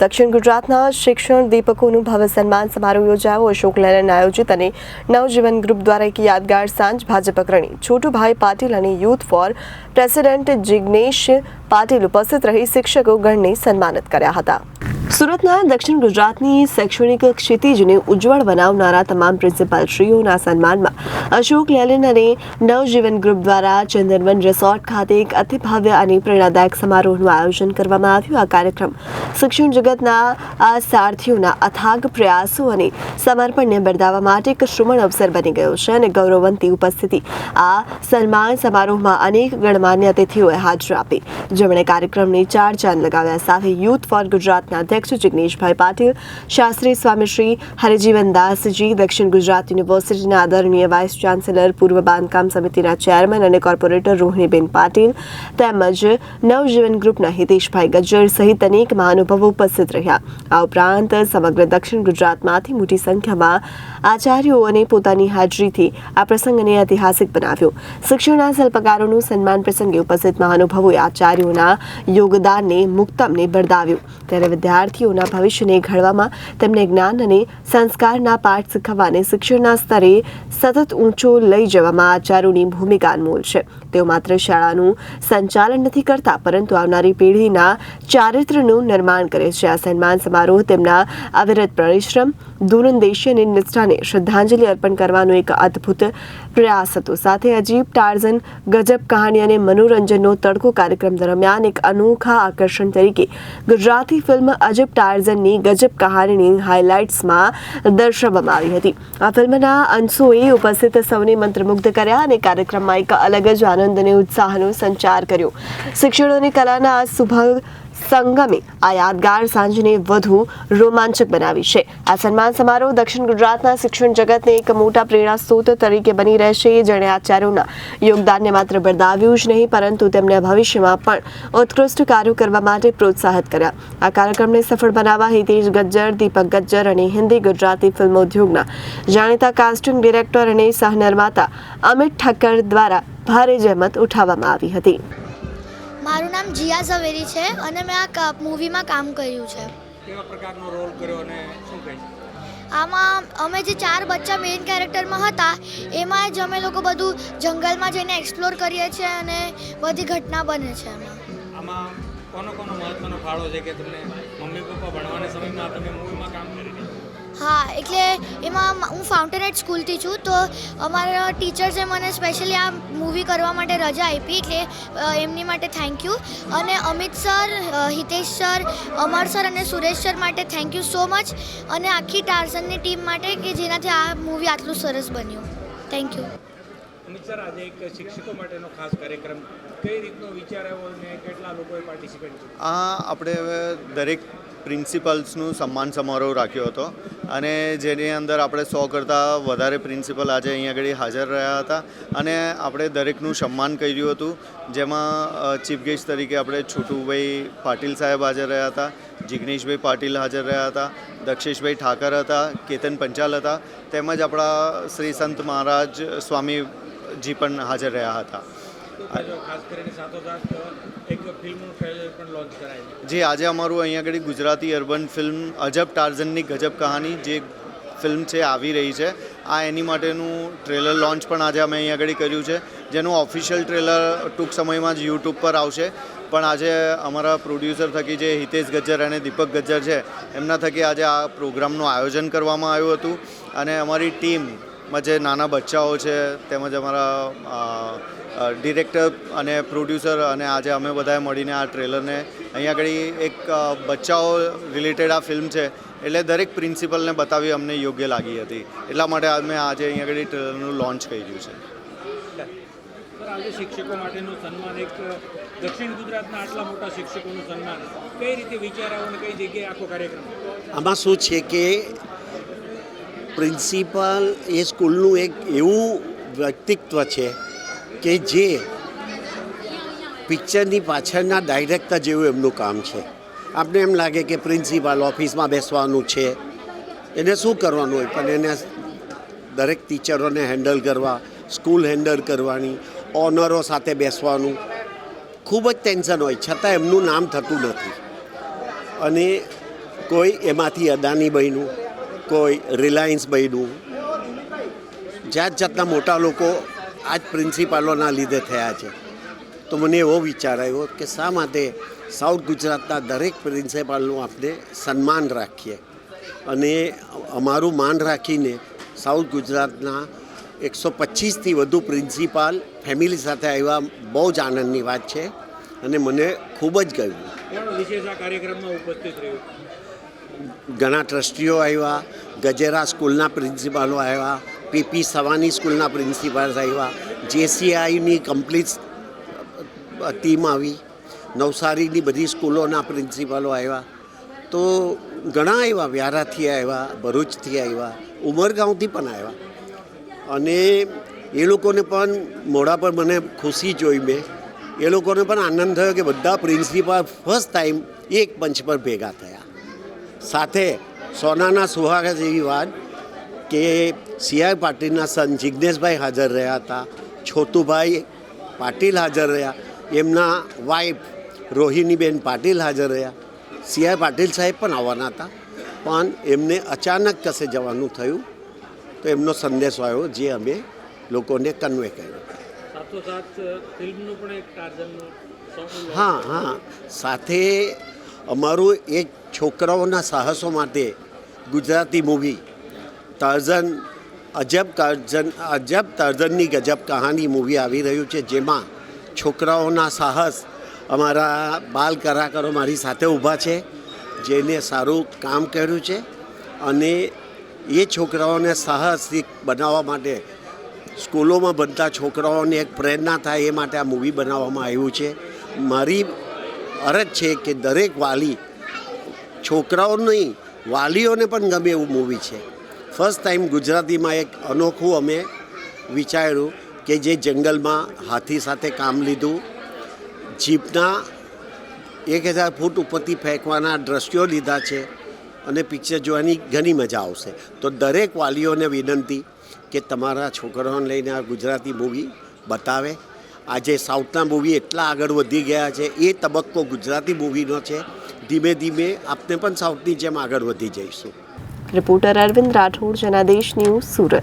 દક્ષિણ ગુજરાતના શિક્ષણ દીપકોનું ભવ્ય સન્માન સમારોહ યોજાયો. અશોક લેલન આયોજિત અને નવજીવન ગ્રુપ દ્વારા એક યાદગાર સાંજ ભાજપ અગ્રણી છોટુભાઈ પાટીલ અને youth for president Jignesh Patil ઉપસ્થિત રહી શિક્ષકો ગણને સન્માનિત કર્યા હતા. સુરતના દક્ષિણ ગુજરાતની શૈક્ષણિક ક્ષિતિજને ઉજ્જવળ બનાવનારા તમામ પ્રિન્સિપાલશ્રીઓના સન્માનમાં અશોક લેલન અને નવજીવન ગ્રુપ દ્વારા ચંદનવન રિસોર્ટ ખાતે એક અતિભવ્ય અને પ્રેરણાદાયક સમારોહનું આયોજન કરવામાં આવ્યું. આ કાર્યક્રમ શિક્ષણ જગતના આ સારથીઓના અથાગ પ્રયાસો અને સમર્પણને બિરદાવવા માટે એક શ્રમણ અવસર બની ગયો છે અને ગૌરવવંતી ઉપસ્થિતિ આ સન્માન સમારોહમાં અનેક ગણમાન્ય અતિથિઓએ હાજર આપી. જેમણે કાર્યક્રમને ચાર ચાંદ લગાવ્યા સાથે યુથ ફોર ગુજરાતના અધ્યક્ષ જિગ્નેશભાઈ પાટીલ શાસ્ત્રી સ્વામી શ્રી હરિજીવન દાસજી દક્ષિણ ગુજરાત યુનિવર્સિટીના આદરણીય વાઇસ ચાન્સેલર પૂર્વ બાંધકામ સમિતિના ચેરમેન અને કોર્પોરેટર રોહિણીબેન પાટીલ તેમજ નવજીવન ગ્રુપના હિતેશભાઈ ગજ્જર સહિત અનેક મહાનુભાવો ઉપસ્થિત રહ્યા આ ઉપરાંત સમગ્ર દક્ષિણ ગુજરાતમાંથી મોટી સંખ્યામાં આચાર્યોને પોતાની હાજરીથી આ પ્રસંગને ઐતિહાસિક બનાવ્યો. શિક્ષણના સલ્પકારોનું સન્માન પ્રસંગે ઉપસ્થિત મહાનુભાવોએ આચાર્યોના યોગદાનને, મુક્તમને બરદાવ્યું. ત્યારે વિદ્યાર્થીઓના ભવિષ્યને ઘડવામાં તેમને જ્ઞાન અને સંસ્કારના પાઠ શીખવવાને શિક્ષણના સ્તરે સતત ઊંચો લઈ જવામાં આચાર્યોની ભૂમિકા અનમોલ છે. તેઓ માત્ર શાળાનું સંચાલન નથી કરતા, પરંતુ આવનારી પેઢીના ચારિત્રનું નિર્માણ કરે છે. આ સન્માન સમારોહ તેમના અવિરત પરિશ્રમ દૂરંદેશી અને નિષ્ઠાને શ્રદ્ધાંજલિ અર્પણ કરવાનો એક અદ્ભુત પ્રયાસ હતો. સાથે અજીબ ટાર્ઝન, ગજબ કહાની અને મનોરંજનનો તડકો કાર્યક્રમ દરમિયાન એક અનોખા આકર્ષણ તરીકે ગુજરાતી ફિલ્મ અજબ ટાર્ઝનની ગજબ કહાનીની હાઇલાઇટ્સમાં દર્શાવવામાં આવી હતી. આ ફિલ્મના અંશોએ ઉપસ્થિત સૌને મંત્રમુગ્ધ કર્યા અને કાર્યક્રમમાં એક અલગ જ આનંદ અને ઉત્સાહનો સંચાર કર્યો. શિક્ષણ અને કલાના આ સુભગ સંગમે આ યાદગાર સાંજને વધુ રોમાંચક બનાવી છે. આ સન્માન સમારોહ દક્ષિણ ગુજરાતના શિક્ષણ જગતને એક મોટા પ્રેરણા સ્ત્રોત તરીકે બની રહેશે જેણે આચાર્યોના યોગદાનને માત્ર બિરદાવ્યું જ નહીં, પરંતુ તેમને ભવિષ્યમાં પણ ઉત્કૃષ્ટ કાર્યો કરવા માટે પ્રોત્સાહિત કર્યા. આ કાર્યક્રમને સફળ બનાવવા હિતેશ ગજ્જર, દીપક ગજ્જર અને હિન્દી ગુજરાતી ફિલ્મ ઉદ્યોગના જાણીતા કાસ્ટિંગ ડિરેક્ટર અને સહનિર્માતા અમિત ઠક્કર દ્વારા ભારે જહેમત ઉઠાવવામાં આવી હતી. મારું નામ જીયા ઝવેરી છે અને મેં આ મૂવીમાં કામ કર્યું છે. કેવા પ્રકારનો રોલ કર્યો અને શું આમાં અમે જે ચાર બચ્ચા મેઇન કેરેક્ટરમાં હતા એમાં જ અમે લોકો બધું જંગલમાં જઈને એક્સપ્લોર કરીએ છીએ અને બધી ઘટના બને છે એમાં. આમાં કોનો કોનો મહત્વનો ફાળો છે કે તમને મમ્મી પપ્પા ભણવાના સમયમાં તમે કરી હા, એટલે એમાં હું ફાઉન્ટેનેટ સ્કૂલથી છું, તો અમારા ટીચર્સે મને સ્પેશિયલી આ મૂવી કરવા માટે રજા આપી, એટલે એમની માટે થેન્ક યુ અને Amit sir Hitesh sir, Amar sir અને સુરેશ સર માટે થેન્ક યુ સો મચ અને આખી ટાર્સનની ટીમ માટે કે જેનાથી આ મૂવી આટલું સરસ બન્યું. થેન્ક યુ અમિત સર, આજે એક શિક્ષકો માટેનો ખાસ કાર્યક્રમ કઈ આપણે હવે દરેક પ્રિન્સિપલ્સનું સન્માન સમારોહ રાખ્યો હતો અને જેની અંદર આપણે સો કરતાં વધારે પ્રિન્સિપલ આજે અહીંયા આગળ હાજર રહ્યા હતા અને આપણે દરેકનું સન્માન કર્યું હતું. જેમાં ચીફ ગેસ્ટ તરીકે આપણે છોટુભાઈ પાટીલ સાહેબ હાજર રહ્યા હતા, જિગ્નેશભાઈ પાટીલ હાજર રહ્યા હતા, દક્ષેશભાઈ ઠાકર હતા, કેતન પંચાલ હતા, તેમજ આપણા શ્રી સંત મહારાજ સ્વામીજી પણ હાજર રહ્યા હતા. જે, આજે અમારું અહીંયા આગળ ગુજરાતી અર્બન ફિલ્મ અજબ ટાર્ઝનની ગજબ કહાની જે ફિલ્મ છે, આવી રહી છે. આ એની માટેનું ટ્રેલર લોન્ચ પણ આજે અમે અહીંયા આગળ કર્યું છે. જેનું ઓફિશિયલ ટ્રેલર ટૂંક સમયમાં જ યુટ્યુબ પર આવશે. પણ આજે અમારા પ્રોડ્યુસર થકી જે હિતેશ ગજ્જર અને દીપક ગજ્જર છે, એમના થકી આજે આ પ્રોગ્રામનું આયોજન કરવામાં આવ્યું હતું. અને અમારી ટીમમાં જે નાના બચ્ચાઓ છે તેમજ અમારા ડિરેક્ટર અને પ્રોડ્યુસર અને આજે અમે બધાએ મળીને આ ટ્રેલરને અહીંયા આગળ એક બચ્ચાઓ રિલેટેડ આ ફિલ્મ છે એટલે દરેક પ્રિન્સિપલને બતાવી અમને યોગ્ય લાગી હતી. એટલા માટે અમે આજે અહીંયા આગળ ટ્રેલરનું લોન્ચ કર્યું છે. આજે શિક્ષકો માટેનું સન્માન એક દક્ષિણ ગુજરાતના આટલા મોટા શિક્ષકોનું સન્માન. કઈ રીતે વિચાર અને કઈ જગ્યાએ આખો કાર્યક્રમ? આમાં શું છે કે પ્રિન્સિપાલ એ સ્કૂલનું એક એવું વ્યક્તિત્વ છે કે જે પિક્ચરની પાછળના ડાયરેક્ટર જેવું એમનું કામ છે. આપણે એમ લાગે કે પ્રિન્સિપાલ ઓફિસમાં બેસવાનું છે. એને શું કરવાનું હોય? પણ એને દરેક ટીચરોને હેન્ડલ કરવા, સ્કૂલ હેન્ડલ કરવાની, ઓનરો સાથે બેસવાનું ખૂબ જ ટેન્શન હોય. છતાં એમનું નામ થતું નથી. અને કોઈ એમાંથી અદાની બન્યું કોઈ રિલાયન્સ બન્યું. જાત જાતના મોટા લોકો આ જ પ્રિન્સિપાલોના લીધે થયા છે. તો મને એવો વિચાર આવ્યો કે શા માટે સાઉથ ગુજરાતના દરેક પ્રિન્સિપાલનું આપણે સન્માન રાખીએ. અને અમારું માન રાખીને સાઉથ ગુજરાતના એકસો પચીસથી વધુ પ્રિન્સિપાલ ફેમિલી સાથે આવ્યા બહુ જ આનંદની વાત છે. અને મને ખૂબ જ ગયું કાર્યક્રમમાં ઉપસ્થિત રહ્યું? ઘણા ટ્રસ્ટીઓ આવ્યા, ગજેરા સ્કૂલના પ્રિન્સિપાલો આવ્યા, પીપી સવાની સ્કૂલના પ્રિન્સિપાલ આવ્યા, જેસીઆઈની કમ્પ્લીટ ટીમ આવી, નવસારીની બધી સ્કૂલોના પ્રિન્સિપાલો આવ્યા. તો ઘણા આવ્યા, વ્યારાથી આવ્યા, ભરૂચથી આવ્યા, ઉમરગાંવથી પણ આવ્યા. અને એ લોકોને પણ મોઢા પર મને ખુશી જોઈ મેં. એ લોકોને પણ આનંદ થયો કે બધા પ્રિન્સિપાલ ફર્સ્ટ ટાઈમ એક પંચ પર ભેગા થયા. સાથે સોનાના સુહાગ જેવી વાત કે સીઆઈ પાટીલના સન જિજ્ઞેશભાઈ હાજર રહ્યા હતા છોતુભાઈ પાટીલ હાજર રહ્યા એમના વાઈફ રોહિણીબેન પાટીલ હાજર રહ્યા. સીઆઈ પાટીલ સાહેબ પણ આવવાના હતા પણ એમને અચાનક કશે જવાનું થયું તો એમનો સંદેશો આવ્યો જે અમે લોકોને કન્વે કર્યો. હા હા. સાથે અમારું એક છોકરાઓના સાહસો માટે ગુજરાતી મૂવી તર્જન અજબ તર્જન અજબ તર્જનની ગજબ કહાની મૂવી આવી રહ્યું છે, જેમાં છોકરાઓના સાહસ અમારા બાલ કલાકારો મારી સાથે ઊભા છે, જેને સારું કામ કર્યું છે અને એ છોકરાઓને સાહસિક બનાવવા માટે સ્કૂલોમાં બનતા છોકરાઓને એક પ્રેરણા થાય એ માટે આ મૂવી બનાવવામાં આવ્યું છે. મારી અરજ છે કે દરેક વાલી, છોકરાઓ નહીં, વાલીઓને પણ ગમે એવું મૂવી છે. ફર્સ્ટ ટાઈમ ગુજરાતીમાં એક અનોખું અમે વિચાર્યું કે જે જંગલમાં હાથી સાથે કામ લીધું જીપના એક હજાર ફૂટ ઉપરથી ફેંકવાના દ્રશ્યો લીધા છે અને પિક્ચર જોવાની ઘણી મજા આવશે. તો દરેક વાલીઓને વિનંતી કે તમારા છોકરાઓને લઈને આ ગુજરાતી મૂવી બતાવે. આજે સાઉથના મૂવી એટલા આગળ વધી ગયા છે, એ તબક્કો ગુજરાતી મૂવીનો છે. ધીમે ધીમે આપણે પણ સાઉથની જેમ આગળ વધી જઈશું. Reporter Arvind Rathod, Janadesh news Surat.